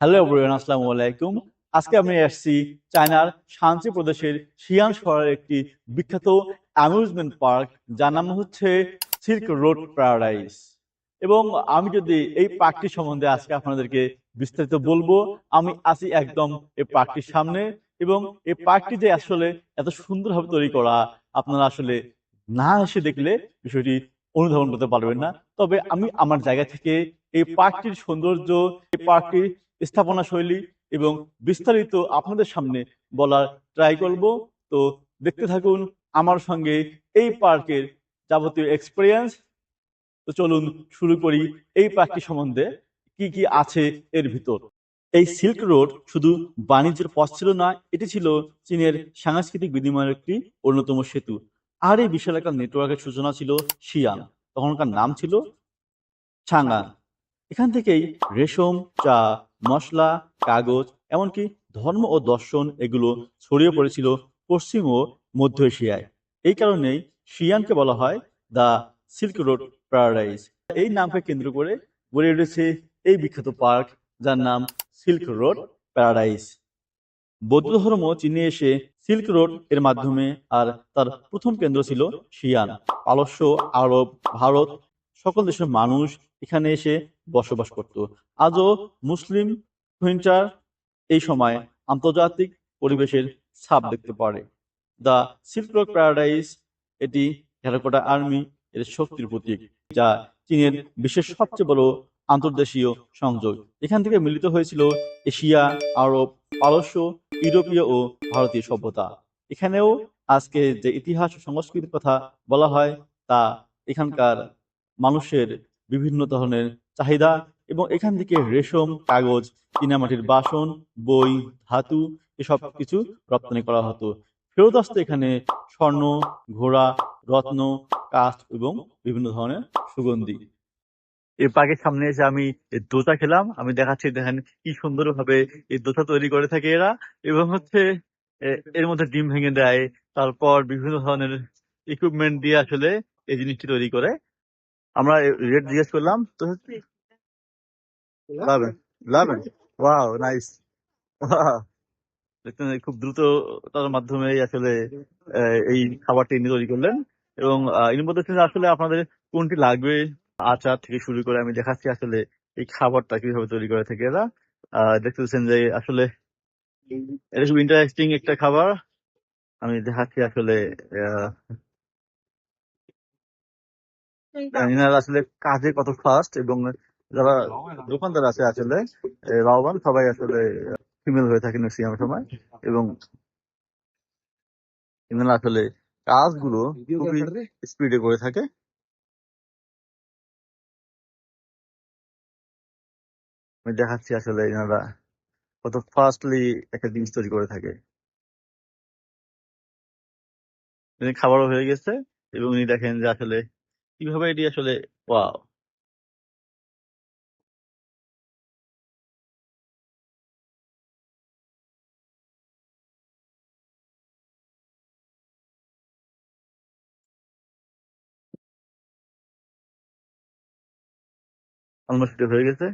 Hello everyone আসসালামু আলাইকুম। আজকে আমি এসেছি চায়নার শান্তি প্রদেশের শিয়ান শহরের একটি বিখ্যাত অ্যামিউজমেন্ট পার্ক যার নাম হচ্ছে সিল্ক রোড প্যারাডাইস এবং আমি যদি এই পার্কটি সম্বন্ধে আজকে আপনাদেরকে বিস্তারিত বলব, আমি আছি একদম এই পার্কটির সামনে এবং এই পার্কটি যে আসলে এত সুন্দরভাবে তৈরি করা, আপনারা আসলে না এসে দেখলে বিষয়টি অনুধাবন করতে পারবেন না। তবে আমি আমার জায়গা থেকে এই পার্কটির সৌন্দর্য, এই পার্কটির স্থাপনা শৈলী এবং বিস্তারিত আপনাদের সামনে বলার ট্রাই করব। তো দেখতে থাকুন আমার সঙ্গে এই পার্কের যাবতীয় এক্সপিরিয়েন্স তো চলুন শুরু করি এই পার্কটি সম্বন্ধে। কি কি আছে এর ভিতর? এই সিল্ক রোড শুধু বাণিজ্যের পথ ছিল না, এটি ছিল চীনের সাংস্কৃতিক বিনিময়ের একটি অন্যতম সেতু। আর এই বিশাল একটা নেটওয়ার্কের সূচনা ছিল শিয়ান তখনকার নাম ছিল ছাঙ্গান এখান থেকেই রেশম, চা মশলা, কাগজ, এমনকি ধর্ম ও দর্শন এগুলো ছড়িয়ে পড়েছিল পশ্চিম ও মধ্য এশিয়ায়। এই কারণেই শিয়ানকে বলা হয় দ্য সিল্ক রোড প্যারাডাইজ। এই নামকে কেন্দ্র করে গড়ে উঠেছে এই বিখ্যাত পার্ক যার নাম সিল্ক রোড প্যারাডাইস বৌদ্ধ ধর্ম চীনে এসে সিল্ক রোডের মাধ্যমে আর তার প্রথম কেন্দ্র ছিল শিয়ান। পারস্য আরব, ভারত সকল দেশের মানুষ এখানে এসে বসবাস করত। আজও মুসলিম রোহিঙ্গার এই সময় আন্তর্জাতিক পরিবেশের ছাপ দেখতে পারে। দ্য সিল্ক রোড প্যারাডাইস, এটি টেরাকোটা আর্মি এর শক্তির প্রতীক, যা চীনের বিশ্বের সবচেয়ে বড় আন্তর্দেশীয় সংযোগ। এখান থেকে মিলিত হয়েছিল এশিয়া, আরব, পারস্য, ইউরোপীয় ও ভারতীয় সভ্যতা। এখানেও আজকে যে ইতিহাস ও সংস্কৃতির কথা বলা হয়, তা এখানকার মানুষের বিভিন্ন ধরনের চাহিদা এবং এখান থেকে রেশম, কাগজ, চীনামাটির বাসন, বই, ধাতু এসব কিছু রপ্তানি করা হতো। ফেরত আসতো এখানে স্বর্ণ, ঘোড়া, রত্ন, কাঠ এবং বিভিন্ন ধরনের সুগন্ধি। এই পার্কের সামনে এসে আমি দোসা খেলাম। আমি দেখাচ্ছি, দেখেন কি সুন্দর ভাবে এই দোসা তৈরি করে থাকে এরা এবং হচ্ছে এর মধ্যে ডিম ভেঙে দেয়। তারপর বিভিন্ন ধরনের ইকুইপমেন্ট দিয়ে আসলে এই জিনিসটি তৈরি করে। আমরা রেট জিজ্ঞেস করলাম, তো লাভেন লাভেন ওয়াও নাইস খুব দ্রুত তার মাধ্যমে আসলে আহ, এই খাবারটি ইনি তৈরি করলেন এবং আহ, ইনি বলতেছেন যে আসলে আপনাদের কোনটি লাগবে আচার থেকে শুরু করে আমি দেখাচ্ছি আসলে এই খাবারটা কীভাবে তৈরি করে থাকে এরা। আহ, দেখতেছেন যে আসলে এটা খুব ইন্টারেস্টিং একটা খাবার। আমি দেখাচ্ছি আসলে আহ, আসলে কাজে কত ফাস্ট এবং যারা দোকানদার আছে আসলে লাভবান সবাই আসলে ফিমেল হয়ে থাকে ম্যাক্সিমাম সময়। এবং এনারা আসলে কাজগুলো খুবই স্পিডে করে থাকে। আমি দেখাচ্ছি আসলে এনারা কত ফাস্টলি একটা জিনিস তৈরি করে থাকে। খাবারও হয়ে গেছে এবং উনি দেখেন যে আসলে কীভাবে এটি আসলে ওয়াও অলমোস্ট হয়ে গেছে।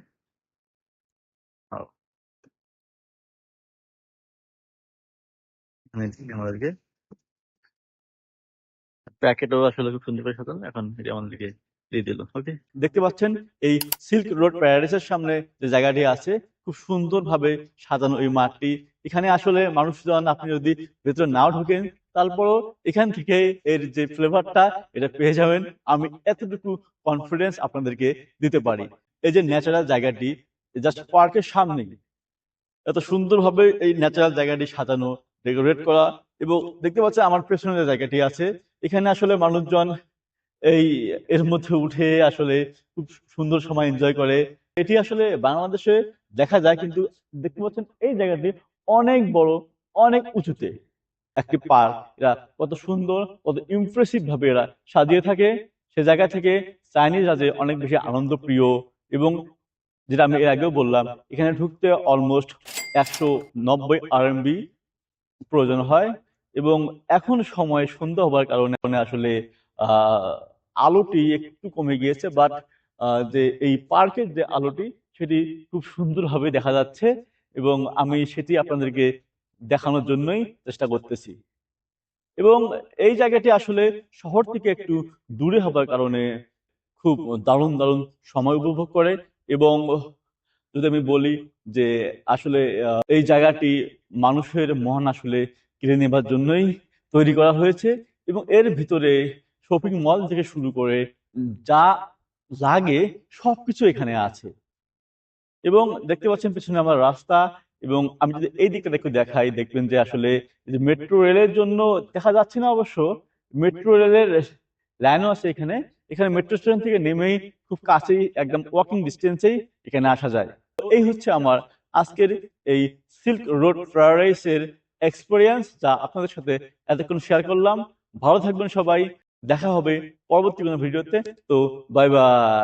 আমাদেরকে। প্যাকেটও আসলে খুব সুন্দর করে সাজানো, এখন এটা আমাদেরকে দিয়ে দিল ওকে দেখতে পাচ্ছেন এই সিল্ক রোড প্যারাডাইসের সামনে যে জায়গাটি আছে খুব সুন্দরভাবে সাজানো এই মাঠটি। এখানে আসলে মানুষজন, আপনি যদি ভেতরে নাও ঢোকেন, তারপরও এখান থেকে এর যে ফ্লেভারটা, এটা পেয়ে যাবেন। আমি এতটুকু কনফিডেন্স আপনাদেরকে দিতে পারি। এই যে ন্যাচারাল জায়গাটি জাস্ট পার্কের সামনে এত সুন্দরভাবে এই ন্যাচারাল জায়গাটি সাজানো ডেকোরেট করা এবং দেখতে পাচ্ছেন আমার পেছনে যে জায়গাটি আছে, এখানে আসলে মানুষজন এই, এর মধ্যে উঠে আসলে খুব সুন্দর সময় এনজয় করে। এটি আসলে বাংলাদেশে দেখা যায় কিন্তু দেখতে পাচ্ছেন এই জায়গাটি অনেক বড় অনেক উঁচুতে। একটি পার্ক। এরা কত সুন্দর কত ইমপ্রেসিভ ভাবে এরা সাজিয়ে থাকে। সে জায়গা থেকে চাইনিজরা যে অনেক বেশি আনন্দ প্রিয় এবং যেটা আমি এর আগেও বললাম এখানে ঢুকতে অলমোস্ট একশো নব্বই আরএমবি প্রয়োজন হয় এবং এখন সময় সন্ধ্যা হবার কারণে আসলে আহ আলোটি একটু কমে গিয়েছে বাট যে এই পার্কের যে আলোটি সেটি খুব সুন্দরভাবে দেখা যাচ্ছে এবং আমি সেটি আপনাদেরকে দেখানোর জন্যই চেষ্টা করতেছি। এবং এই জায়গাটি আসলে শহর থেকে একটু দূরে হবার কারণে খুব দারুণ দারুণ সময় উপভোগ করে এবং যদি আমি বলি যে আসলে এই জায়গাটি মানুষের মন আসলে কেড়ে নেবার জন্যই তৈরি করা হয়েছে এবং এর ভিতরে শপিং মল থেকে শুরু করে যা লাগে সবকিছু এখানে আছে। এবং দেখতে পাচ্ছেন পিছনে আমার রাস্তা এবং আমি যদি এই দিকটা একটু দেখাই, দেখবেন যে আসলে মেট্রো রেলের জন্য দেখা যাচ্ছে না অবশ্য, মেট্রো রেলের লাইনও আছে এখানে। এখানে মেট্রো স্টেশন থেকে নেমেই খুব কাছেই, একদম ওয়াকিং ডিস্টেন্সেই এখানে আসা যায়। এই হচ্ছে আমার আজকের এই সিল্ক রোড প্যারাডাইসের এক্সপিরিয়েন্স যা আপনাদের সাথে এতক্ষণ শেয়ার করলাম। ভালো থাকবেন সবাই। দেখা হবে পরবর্তী কোনো ভিডিওতে তো। Bye bye